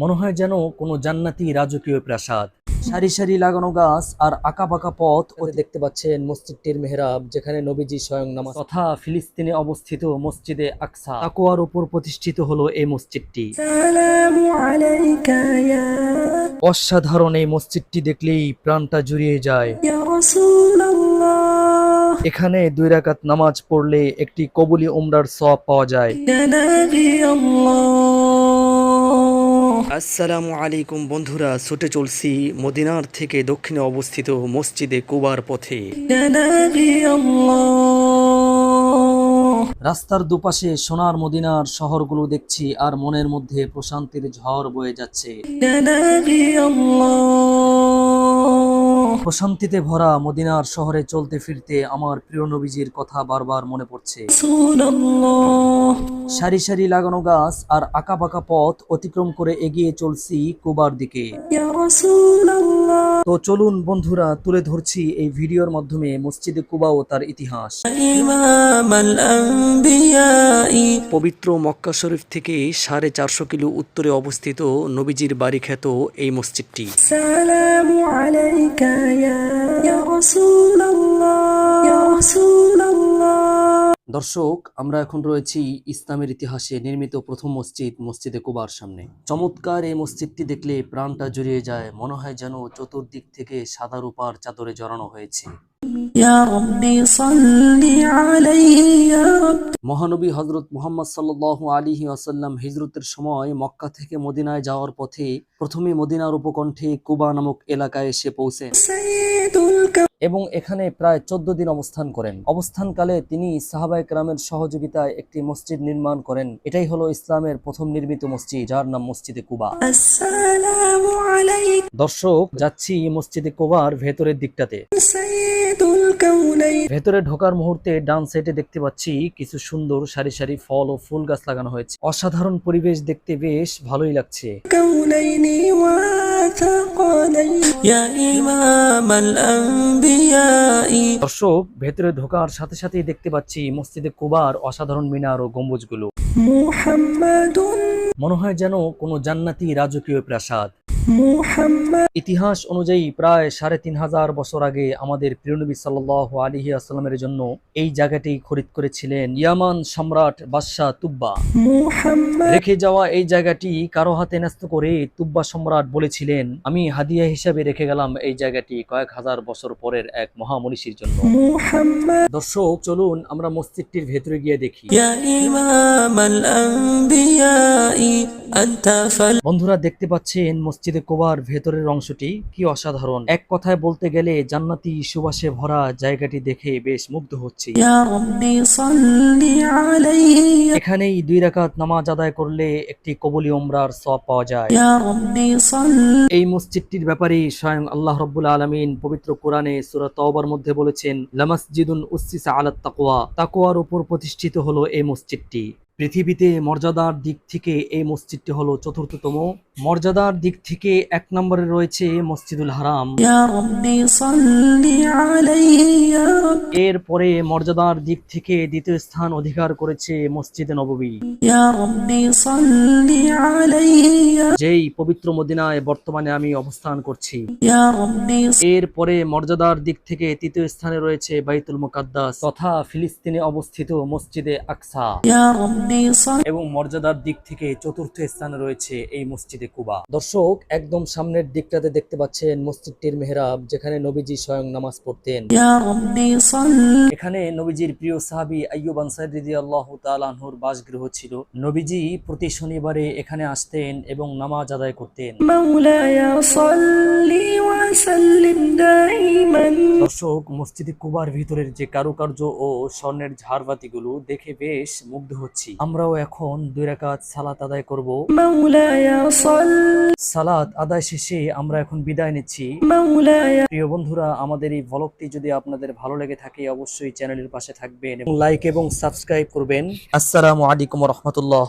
মনে হয় যেন কোনো জান্নাতি রাজকীয় প্রাসাদ। সারি সারি লাগানো গাছ আর আঁকাবাঁকা পথ ওতে দেখতে পাচ্ছেন মসজিদটির মেহরাব যেখানে নবীজি স্বয়ং নামাজ তথা ফিলিস্তিনে অবস্থিত মসজিদে আকসা। আকোয়ার উপর প্রতিষ্ঠিত হলো এই মসজিদটি। অসাধারণ এই মসজিদটি দেখলেই প্রাণটা জুড়িয়ে যায়। এখানে দুই রাকাত নামাজ পড়লে একটি কবুলি উমরার সব পাওয়া যায়। আসসালামু আলাইকুম বন্ধুরা, ছুটে চলছি মদিনার থেকে দক্ষিণে অবস্থিত মসজিদে কুবার পথে। রাস্তার দুপাশে সোনার মদিনার শহরগুলো দেখছি আর মনের মধ্যে প্রশান্তির ঝড় বয়ে যাচ্ছে। প্রশান্তিতে ভরা মদিনার শহরে চলতে ফিরতে আমার প্রিয় নবীজির কথা বারবার মনে পড়ছে। সারি সারি লাগানো গাছ আর আঁকা পথ অতিক্রম করে এগিয়ে চলছি কুবার দিকে। তো চলুন বন্ধুরা, তুলে ধরছি এই ভিডিওর মাধ্যমে মসজিদে কুবা ও তার ইতিহাস। পবিত্র মক্কা শরীফ থেকে সাড়ে চারশো কিলো উত্তরে অবস্থিত নবীজির বাড়ি খ্যাত এই মসজিদটি। দর্শক আমরা এখন রয়েছি ইসলামের ইতিহাসে নির্মিত প্রথম মসজিদ মসজিদে কুবার সামনে। চমৎকার এই মসজিদটি দেখলে প্রাণটা জড়িয়ে যায় মনে হয় যেন চতুর্দিক থেকে সাদা রূপার চাদরে জড়ানো হয়েছে। মহানবী হজরত মোহাম্মদ সাল্ল আলী আসাল্লাম হিজরতের সময় মক্কা থেকে মদিনায় যাওয়ার পথে প্রথমে মদিনার উপকণ্ঠে কুবা নামক এলাকায় এসে পৌঁছে এবং এখানে প্রায় চোদ্দ দিন অবস্থান করেন। অবস্থানকালে তিনি সাহাবায় ক্রামের সহযোগিতায় একটি মসজিদ নির্মাণ করেন। এটাই হলো ইসলামের প্রথম নির্মিত মসজিদ যার নাম মসজিদে কুবা। দর্শক যাচ্ছি মসজিদে কুবার ভেতরের দিকটাতে। ভেতরে ঢোকার মুহূর্তে ডান সাইডে দেখতে পাচ্ছি কিছু সুন্দর সারি সারি ফল ও ফুল গাছ লাগানো হয়েছে। অসাধারণ পরিবেশ দেখতে বেশ ভালোই লাগছে। দর্শক ভেতরে ঢোকার সাথে সাথেই দেখতে পাচ্ছি মসজিদে কুবার অসাধারণ মিনার ও গম্বুজগুলো। মনে হয় যেন কোনো জান্নাতি রাজকীয় প্রাসাদ। ইতিহাস অনুযায়ী প্রায় সাড়ে তিন হাজার বছর আগে আমাদের প্রিয়নবী সাল্লাহ আলিহি আসসালামের জন্য এই জায়গাটি খরিদ করেছিলেন ইয়ামান সম্রাট বাদশাহ তুব্বা। রেখে যাওয়া এই জায়গাটি কারও হাতে ন্যস্ত করে তুব্বা সম্রাট বলেছিলেন আমি হাদিয়া হিসাবে রেখে গেলাম এই জায়গাটি কয়েক হাজার বছর পরের এক মহামনীষীর জন্য। দর্শক চলুন আমরা মসজিদটির ভেতরে গিয়ে দেখি। বন্ধুরা দেখতে পাচ্ছেন মসজিদ মসজিদে কোবার ভেতরের অংশটি কি অসাধারণ? এক কথায় বলতে গেলে জান্নাতি সুবাসে ভরা জায়গাটি দেখে বেশ মুগ্ধ হচ্ছি। এখানেই দুই রাকাত নামাজ আদায় করলে একটি কবলি ওমরার সব পাওয়া যায়। এই মসজিদটির ব্যাপারে স্বয়ং আল্লাহ রব্বুল আলমিন পবিত্র কোরআনে সুরা তওবার মধ্যে বলেছেন লামাসজিদুন উসিস আলাত তাকোয়া তাকোয়ার উপর প্রতিষ্ঠিত হলো এই মসজিদটি। পৃথিবীতে মর্যাদার দিক থেকে এই মসজিদটি হলো চতুর্থতম। মর্যাদার দিক থেকে এক নম্বরে রয়েছে মসজিদুল হারাম। এরপরে মর্যাদার দিক থেকে দ্বিতীয় স্থান অধিকার করেছে মসজিদে নববী। যেই পবিত্র মদিনায় বর্তমানে আমি অবস্থান করছি। এরপরে মর্যাদার দিক থেকে তৃতীয় স্থানে রয়েছে বাইতুল মুকাদ্দাস তথা ফিলিস্তিনে অবস্থিত মসজিদে আকসা। এবং মর্যাদার দিক থেকে চতুর্থ স্থানে রয়েছে এই মসজিদে কুবা। দর্শক একদম সামনের দিকটাতে দেখতে পাচ্ছেন মসজিদটির মেহরাব যেখানে নবীজি স্বয়ং নামাজ পড়তেন। এখানে নবীজির প্রিয় সাহাবি আইয়ুব আনসারি আল্লাহ তালাহুর বাসগৃহ ছিল। নবীজি প্রতি শনিবারে এখানে আসতেন এবং নামাজ আদায় করতেন। দর্শক মসজিদে কুবার ভিতরের যে কারুকার্য ও স্বর্ণের ঝাড়বাতি গুলো দেখে বেশ মুগ্ধ হচ্ছি। আমরাও এখন দুই রাকাত সালাত আদায় করব। সালাত আদায় শেষে আমরা এখন বিদায় নিচ্ছি। প্রিয় বন্ধুরা আমাদের এই ভলকটি যদি আপনাদের ভালো লেগে থাকে অবশ্যই চ্যানেলের পাশে থাকবেন এবং লাইক এবং সাবস্ক্রাইব করবেন। আসসালামু আলাইকুম রহমতুল্লাহ।